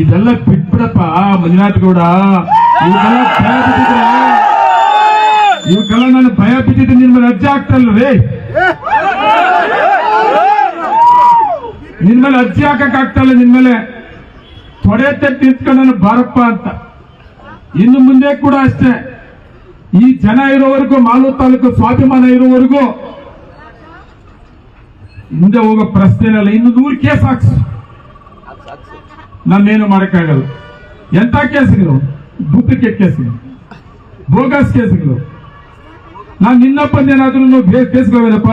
ಇದೆಲ್ಲ ಬಿಟ್ಬಿಡಪ್ಪ ಮಂಜುನಾಥ್ ಗೌಡ. ಭಯ ಬಿಟ್ಟಿದ್ರೆ ಇವಕ್ಕೆಲ್ಲ ನಾನು ಭಯ ಬಿದ್ದಿದ್ರೆ ನಿನ್ ಮೇಲೆ ಅಜ್ಜಿ ಆಗ್ತಲ್ವೇ ನಿನ್ ಮೇಲೆ ಅಜ್ಜಿ ಹಾಕಕ್ ಆಗ್ತಲ್ಲ ನಿನ್ ಮೇಲೆ. ತೊಡೆ ತಟ್ಟಿ ನಿಂತ್ಕೊಂಡು ಬಾರಪ್ಪ ಅಂತ. ಇನ್ನು ಮುಂದೆ ಕೂಡ ಅಷ್ಟೇ. ಈ ಜನ ಇರೋವರೆಗೂ, ಮಾಲೂರು ತಾಲೂಕು ಸ್ವಾಭಿಮಾನ ಇರೋವರೆಗೂ, ಹಿಂದೆ ಹೋಗೋ ಪ್ರಶ್ನೆ ಇಲ್ಲ ಇನ್ನು ನೂರು ಕೇಸ್ ಹಾಕ್ಸು. ನನ್ನೇನು ಮಾಡೋಕ್ಕಾಗಲ್ಲ. ಎಂತ ಕೇಸ್ಗಳು? ಡೂಪ್ಲಿಕೇಟ್ ಕೇಸ್ಗಳು. ಬೋಗಸ್ ಕೇಸ್ಗಳು. ನಾನು ನಿನ್ನಪ್ಪಂದೇನಾದ್ರೂ ಕೇಸ್ಗಳೇನಪ್ಪ?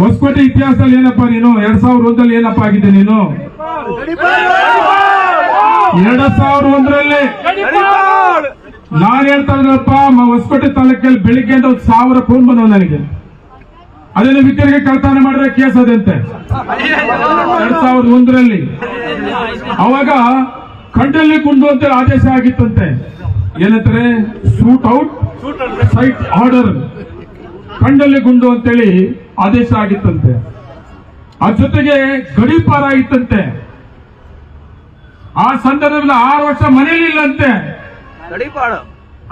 ಹೊಸಕೋಟೆ ಇತಿಹಾಸದಲ್ಲಿ ಏನಪ್ಪ ನೀನು? ಎರಡ್ ಸಾವಿರ ಒಂದಲ್ಲಿ ಏನಪ್ಪ ಆಗಿದೆ ನೀನು? ಎರಡ್ ಸಾವಿರ ಒಂದರಲ್ಲಿ. ನಾನು ಹೇಳ್ತಾ ಇದ್ರಪ್ಪ ಹೊಸಕೋಟೆ ತಾಲೂಕಲ್ಲಿ ಬೆಳಿಗ್ಗೆ ಅಂತ ಒಂದು ಸಾವಿರ ಫೋನ್ ಬಂದವು ನನಗೆ. ಅದನ್ನು ವಿದ್ಯಾರ್ಥಿ ಕಳ್ತಾನ ಮಾಡಿದ್ರೆ ಕೇಸ್ ಅದಂತೆ. ಎರಡ್ ಸಾವಿರದ ಒಂದರಲ್ಲಿ. ಅವಾಗ ಕಂಡಲ್ಲಿ ಕುಂಡು ಅಂತ ಆದೇಶ ಆಗಿತ್ತಂತೆ. ಏನಂತಾರೆ ಶೂಟ್ ಔಟ್ ಸೈಟ್ ಆರ್ಡರ್ ಕಂಡಲ್ಲಿ ಗುಂಡು ಅಂತೇಳಿ ಆದೇಶ ಆಗಿತ್ತಂತೆ. ಅದ್ ಜೊತೆಗೆ ಗಡೀಪಾರ ಆಗಿತ್ತಂತೆ ಆ ಸಂದರ್ಭದಲ್ಲಿ ಆರು ವರ್ಷ ಮನೇಲಿ ಇಲ್ಲಂತೆ.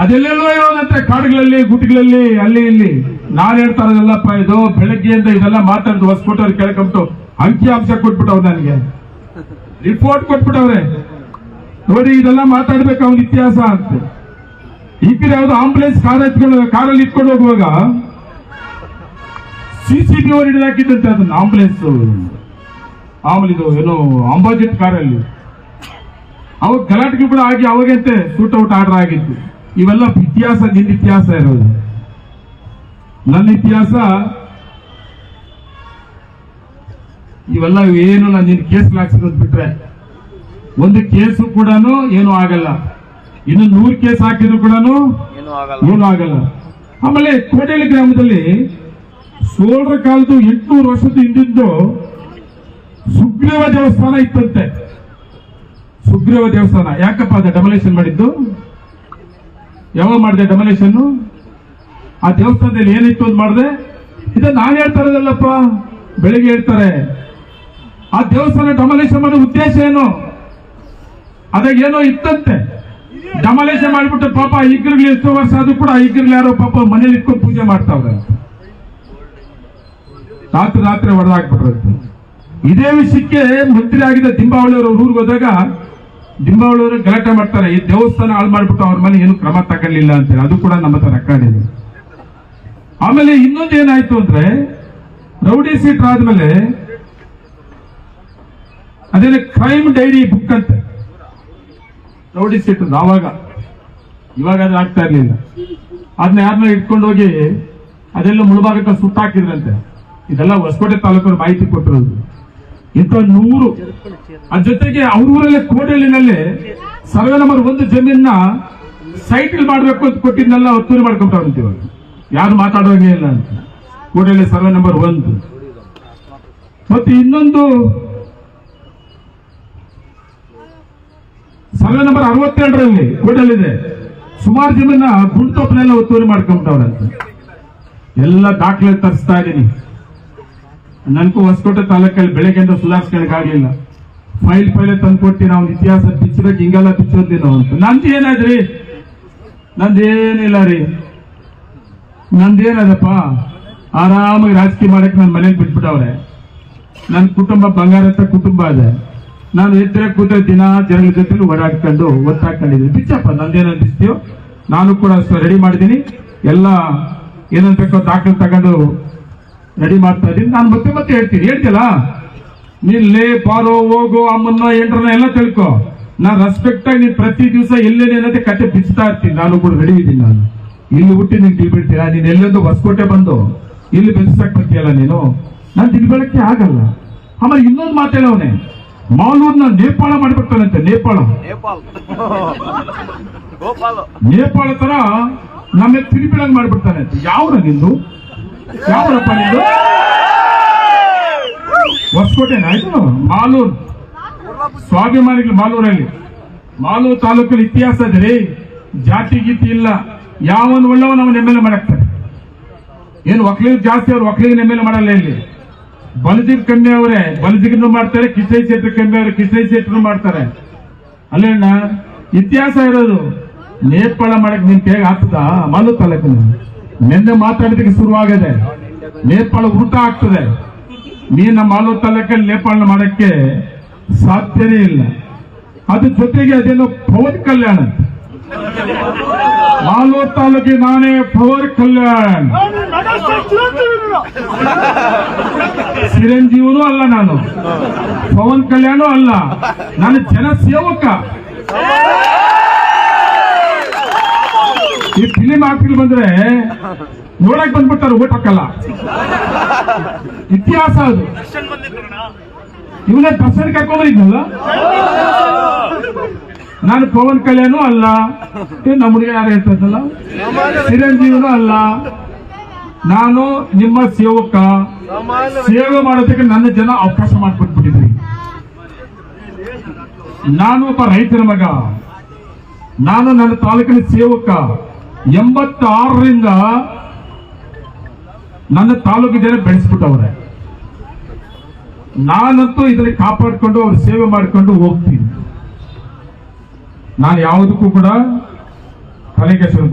ಅದೆಲ್ಲೆಲ್ಲೋ ಇರೋದಂತೆ ಕಾಡುಗಳಲ್ಲಿ ಗುಟ್ಟಿಗಳಲ್ಲಿ ಅಲ್ಲಿ ಇಲ್ಲಿ. ನಾನು ಹೇಳ್ತಾ ಇರೋದಲ್ಲಪ್ಪ ಇದು ಬೆಳಗ್ಗೆಯಿಂದ ಇದೆಲ್ಲ ಮಾತಾಡಿದ್ದು ಹೊಸ್ಕೊಟ್ಟವ್ರು ಕೇಳ್ಕೊಂಬಿಟ್ಟು ಅಂಕಿ ಅಂಶ ಕೊಟ್ಬಿಟ್ಟವ್ರು ನನಗೆ. ರಿಪೋರ್ಟ್ ಕೊಟ್ಬಿಟ್ಟವ್ರೆ. ನೋಡಿ, ಇದೆಲ್ಲ ಮಾತಾಡ್ಬೇಕು ಅವನ ಇತಿಹಾಸ ಅಂತ. ಈ ಕಡೆ ಯಾವ್ದು ಆಂಬುಲೆನ್ಸ್ ಕಾರ್ ಎತ್ಕೊಂಡು ಕಾರಲ್ಲಿ ಇಟ್ಕೊಂಡು ಹೋಗುವಾಗ ಸಿ ಸಿ ಟಿ ಓರ್ ಹಿಡಿದಾಕಿದ್ದಂತೆ ಅದನ್ನ ಆಂಬುಲೆನ್ಸ್ ಆಮೇಲೆ ಇದು ಏನು ಅಂಬಾಜೆಟ್ ಕಾರಲ್ಲಿ. ಅವಾಗ ಗಲಾಟೆಗಳು ಕೂಡ ಆಗಿ, ಅವಾಗಂತೆ ಸೂಟ್ ಔಟ್ ಆರ್ಡರ್ ಆಗಿತ್ತು. ಇವೆಲ್ಲ ಇತಿಹಾಸ ನಿನ್ನ ಇತಿಹಾಸ ಇರೋದು. ನನ್ನ ಇತಿಹಾಸ ಇವೆಲ್ಲ ಏನು ನಾನು ನಿನ್ನ ಕೇಸ್ ಹಾಕ್ಸಿರೋದು ಬಿಟ್ರೆ. ಒಂದು ಕೇಸು ಕೂಡ ಏನು ಆಗಲ್ಲ. ಇನ್ನು ನೂರು ಕೇಸ್ ಹಾಕಿದ್ರು ಕೂಡ ಏನು ಆಗಲ್ಲ. ಆಮೇಲೆ ಕೋಟೆಲಿ ಗ್ರಾಮದಲ್ಲಿ ಸೋಳರ ಕಾಲದ್ದು ಎಂಟುನೂರು ವರ್ಷದ ಹಿಂದಿಂದು ಸುಗ್ರೀವ ದೇವಸ್ಥಾನ ಇತ್ತಂತೆ. ಸುಗ್ರೀವ ದೇವಸ್ಥಾನ. ಯಾಕಪ್ಪ ಅದ ಡಬಲೇಷನ್ ಮಾಡಿದ್ದು? ಯಾವಾಗ ಮಾಡಿದೆ ಡೆಮಲೇಷನ್ ಆ ದೇವಸ್ಥಾನದಲ್ಲಿ ಏನಿತ್ತು ಅಂತ ಮಾಡಿದೆ? ಇದು ನಾನು ಹೇಳ್ತಾ ಇರೋದಲ್ಲಪ್ಪ ಬೆಳಿಗ್ಗೆ ಹೇಳ್ತಾರೆ. ಆ ದೇವಸ್ಥಾನ ಡೊಮಲೇಷನ್ ಮಾಡೋ ಉದ್ದೇಶ ಏನು? ಅದಾಗೇನೋ ಇತ್ತಂತೆ. ಡೆಮೊಲೇಷನ್ ಮಾಡಿಬಿಟ್ಟು ಪಾಪ ಇಗ್ರಿಗೆ ಎಷ್ಟೋ ವರ್ಷ ಆದ್ರೂ ಕೂಡ ಇಗ್ರಿಗೆ ಯಾರೋ ಪಾಪ ಮನೇಲಿ ಇಟ್ಕೊಂಡು ಪೂಜೆ ಮಾಡ್ತಾವ್ರೆ. ರಾತ್ರಿ ರಾತ್ರಿ ಹೊಡೆದಾಕ್ಬಿಟ್ರೆ. ಇದೇ ವಿಷಯಕ್ಕೆ ಮಂತ್ರಿ ಆಗಿದ್ದ ದಿಂಬಾವಳಿ ಅವರು ಊರಿಗೆ ಹೋದಾಗ ದಿಂಬಾವಳಿ ಅವರು ಗಲಾಟೆ ಮಾಡ್ತಾರೆ. ಈ ದೇವಸ್ಥಾನ ಹಾಳು ಮಾಡ್ಬಿಟ್ಟು ಅವ್ರ ಮೇಲೆ ಏನು ಕ್ರಮ ತಗೊಳ್ಳಿಲ್ಲ ಅಂತೇಳಿ ಅದು ಕೂಡ ನಮ್ಮ ಹತ್ರ ರೆಕಾರ್ಡ್ ಇದೆ. ಆಮೇಲೆ ಇನ್ನೊಂದು ಏನಾಯ್ತು ಅಂದ್ರೆ, ರೌಡಿ ಸೀಟರ್ ಆದ್ಮೇಲೆ ಅದೇನೆ ಕ್ರೈಮ್ ಡೈರಿ ಬುಕ್ ಅಂತ. ರೌಡಿ ಸೀಟ್ ಆವಾಗ ಇವಾಗ ಅದು ಆಗ್ತಾ ಇರ್ಲಿಲ್ಲ. ಅದನ್ನ ಯಾರನ್ನ ಇಟ್ಕೊಂಡು ಹೋಗಿ ಅದೆಲ್ಲ ಮುಳುಭಾಗಕ್ಕೆ ಸುತ್ತಾಕಿದ್ರಂತೆ. ಇದೆಲ್ಲ ಹೊಸಕೋಟೆ ತಾಲೂಕಿನ ಮಾಹಿತಿ ಕೊಟ್ಟಿರೋದು. ಇಂಥ ನೂರು. ಅದ್ರ ಜೊತೆಗೆ ಅವ್ರ ಊರಲ್ಲೇ ಕೋಟೆಲಿನಲ್ಲಿ ಸರ್ವೆ ನಂಬರ್ ಒಂದು ಜಮೀನ ಸೈಟ್ ಮಾಡಬೇಕು ಅಂತ ಕೊಟ್ಟಿದ್ನೆಲ್ಲ ಒತ್ತುವರಿ ಮಾಡ್ಕೊಂಡ್ರಂತ ಇವಾಗ. ಯಾರು ಮಾತಾಡೋಂಗೇ ಇಲ್ಲ ಅಂತ. ಕೋಟೆಲಿ ಸರ್ವೆ ನಂಬರ್ ಒಂದು. ಮತ್ತೆ ಇನ್ನೊಂದು ಸರ್ವೆ ನಂಬರ್ ಅರವತ್ತೆರಡರಲ್ಲಿ ಕೋಟೆಲಿದೆ ಸುಮಾರು ಜಮೀನ ಗುಂಡ್ತೊಪ್ಪನೆಲ್ಲ ಒತ್ತುವರಿ ಅಂತ ಎಲ್ಲ ದಾಖಲೆ ತರಿಸ್ತಾ ಇದ್ದೀನಿ. ನನಗೂ ಹೊಸಕೋಟೆ ತಾಲೂಕಲ್ಲಿ ಬೆಳಗ್ಗೆಯಿಂದ ಸುಧಾರಿಸ್ಕೊಳಕ್ಕಾಗ್ಲಿಲ್ಲ ಫೈಲ್ ಫೈಲೆ ತಂದು ಕೊಟ್ಟು ನಾವು ಇತಿಹಾಸ ಬಿಚ್ಚಬೇಕು ಹಿಂಗೆಲ್ಲ ಬಿಚ್ಚೋದಿಲ್ಲ ಅಂತ. ನಂದು ಏನಾದ್ರಿ ನಂದೇನಿಲ್ಲ ರೀ. ನಂದೇನದಪ್ಪ ಆರಾಮಾಗಿ ರಾಜಕೀಯ ಮಾಡಕ್ಕೆ ನನ್ನ ಮನೇಲಿ ಬಿಟ್ಬಿಟ್ಟವ್ರೆ. ನನ್ನ ಕುಟುಂಬ ಬಂಗಾರತ ಕುಟುಂಬ ಇದೆ ನಾನು ಎದ್ರೆ ಕೂತ ದಿನ ಜನಗಳ ಜೊತೆ ಓಡಾಡ್ಕೊಂಡು ಒತ್ತಾಕೊಂಡಿದ್ದೀನಿ ಬಿಚ್ಚಪ್ಪ ನಂದೇನು ಬಿಸ್ತೀಯೋ ನಾನು ಕೂಡ ರೆಡಿ ಮಾಡಿದ್ದೀನಿ. ಎಲ್ಲ ಏನಂತಕ್ಕೋ ದಾಖಲೆ ತಗೊಂಡು ರೆಡಿ ಮಾಡ್ತಾ ಇದ್ದೀನಿ. ನಾನು ಮತ್ತೆ ಮತ್ತೆ ಹೇಳ್ತೀನಿ. ಹೇಳ್ತಿಲ್ಲ ನಿಲ್ಲಿ ಬಾರೋ ಹೋಗೋ ಅಮ್ಮನ್ನ ಎಂಟ್ರನ್ನ ಎಲ್ಲ ತಿಳ್ಕೊ. ನಾನು ರೆಸ್ಪೆಕ್ಟ್ ಆಗಿ ನೀನ್ ಪ್ರತಿ ದಿವಸ ಎಲ್ಲೇನೇನಂತೆ ಕಟ್ಟೆ ಬಿಚ್ತಾ ಇರ್ತೀನಿ. ನಾನು ಕೂಡ ರೆಡಿ ಇದ್ದೀನಿ ನಾನು. ಇಲ್ಲಿ ಹುಟ್ಟಿ ನೀನ್ ತಿಳ್ಬಿಡ್ತೀರಾ ನೀನು ಎಲ್ಲೊಂದು ಹೊಸಕೋಟೆ ಬಂದು. ಇಲ್ಲಿ ಬೆಳೆಸಕ್ ಬರ್ತೀಯಲ್ಲ ನೀನು? ನಾನು ತಿಳ್ಕೊಳಕ್ಕೆ ಆಗಲ್ಲ. ಆಮೇಲೆ ಇನ್ನೊಂದು ಮಾತೇಳವನೇ ಮಾಲೂರ್ನ ನೇಪಾಳ ಮಾಡ್ಬಿಡ್ತಾನಂತೆ ನೇಪಾಳ. ನೇಪಾಳ. ತರ ನಮ್ಮ ತಿರುಬಿಡಂಗ್ ಮಾಡ್ಬಿಡ್ತಾನೆ ಯಾವ್ದು ನಿಂದು? ಯಾವ್ರಪ್ಪ ನಿಂದು ಹೊಸಕೋಟೆನ ಆಯ್ತು ಮಾಲೂರ್. ಸ್ವಾಭಿಮಾನಿಗಳು ಮಾಲೂರಲ್ಲಿ. ಮಾಲೂರು ತಾಲೂಕಲ್ಲಿ ಇತಿಹಾಸ ಇದ್ರಿ ಜಾತಿ ಗೀತಿ ಇಲ್ಲ. ಯಾವನ್ ಒಳ್ಳವ ಅವನ ಎಂ ಎಲ್ ಎ ಮಾಡಾಕ್ತಾರೆ ಏನು ಒಕ್ಲಿಗೆ ಜಾಸ್ತಿ ಅವ್ರು ಒಕ್ಲಿಗೆ ಎಂ ಎಲ್ ಎ ಮಾಡಲ್ಲ ಇಲ್ಲಿ. ಬಲಜಿಗ್ ಕಮ್ಮಿ ಅವರೇ ಬಲಜಿಗ್ನು ಮಾಡ್ತಾರೆ ಕಿಸೈ ಕ್ಷೇತ್ರ ಕಮ್ಮಿ ಅವ್ರೆ ಕಿಸೈ ಕ್ಷೇತ್ರ ಮಾಡ್ತಾರೆ. ಅಲ್ಲೇಣ್ಣ ಇತಿಹಾಸ ಇರೋದು. ನೇಪಾಳ ಮಾಡಕ್ ನಿನ್ ಹೇಗೆ ಆಗ್ತದ ಮಾಲೂರ್ ತಾಲೂಕಿನ ನಿನ್ನೆ ಮಾತಾಡೋದಕ್ಕೆ ಶುರುವಾಗಿದೆ. ನೇಪಾಳ ಊಟ ಆಗ್ತದೆ. ನೀ ನಮ್ಮ ಮಾಲು ತಾಲೂಕಲ್ಲಿ ನೇಪಾಳ ಮಾಡಕ್ಕೆ ಸಾಧ್ಯನೇ ಇಲ್ಲ. ಅದ್ರ ಜೊತೆಗೆ ಅದೇನೋ ಪವನ್ ಕಲ್ಯಾಣ. ಆಲೂರು ತಾಲೂಕಿಗೆ ನಾನೇ ಪವರ್ ಕಲ್ಯಾಣ್. ಚಿರಂಜೀವನು ಅಲ್ಲ ನಾನು. ಪವನ್ ಕಲ್ಯಾಣ ಅಲ್ಲ. ನಾನು ಜನ ಸೇವಕ ಈ ಫಿಲಿಂ ಆಫೀಲ್ ಬಂದ್ರೆ ನೋಡಕ್ ಬಂದ್ಬಿಡ್ತಾರೆ, ಊಟ ಹಾಕಲ್ಲ. ಇತಿಹಾಸ ಅದು. ಇವನೇ ದರ್ಶನ ಕರ್ಕೊಂಡ್ಬಂದಿದ್ನಲ್ಲ ನಾನು ಪವನ್ ಕಲ್ಯಾಣ ಅಲ್ಲ ನಮ್ಮ ಹುಡುಗ ಯಾರು ಹೇಳ್ತದಲ್ಲ ಚಿರಂಜೀವನು ಅಲ್ಲ. ನಾನು ನಿಮ್ಮ ಸೇವಕ. ಸೇವೆ ಮಾಡೋದಕ್ಕೆ ನನ್ನ ಜನ ಅವಕಾಶ ಮಾಡಿಕೊಟ್ಬಿಟ್ಟಿದ್ರಿ. ನಾನು ಒಬ್ಬ ರೈತನ ಮಗ. ನಾನು ನನ್ನ ತಾಲೂಕಿನ ಸೇವಕ. ಎಂಬತ್ತಾರರಿಂದ ನನ್ನ ತಾಲೂಕು ಜನ ಬೆಳೆಸ್ಬಿಟ್ಟವ್ರೆ. ನಾನಂತೂ ಇದನ್ನ ಕಾಪಾಡ್ಕೊಂಡು ಅವ್ರ ಸೇವೆ ಮಾಡ್ಕೊಂಡು ಹೋಗ್ತೀನಿ. ನಾನು ಯಾವುದಕ್ಕೂ ಕೂಡ ತಲೆಗೆ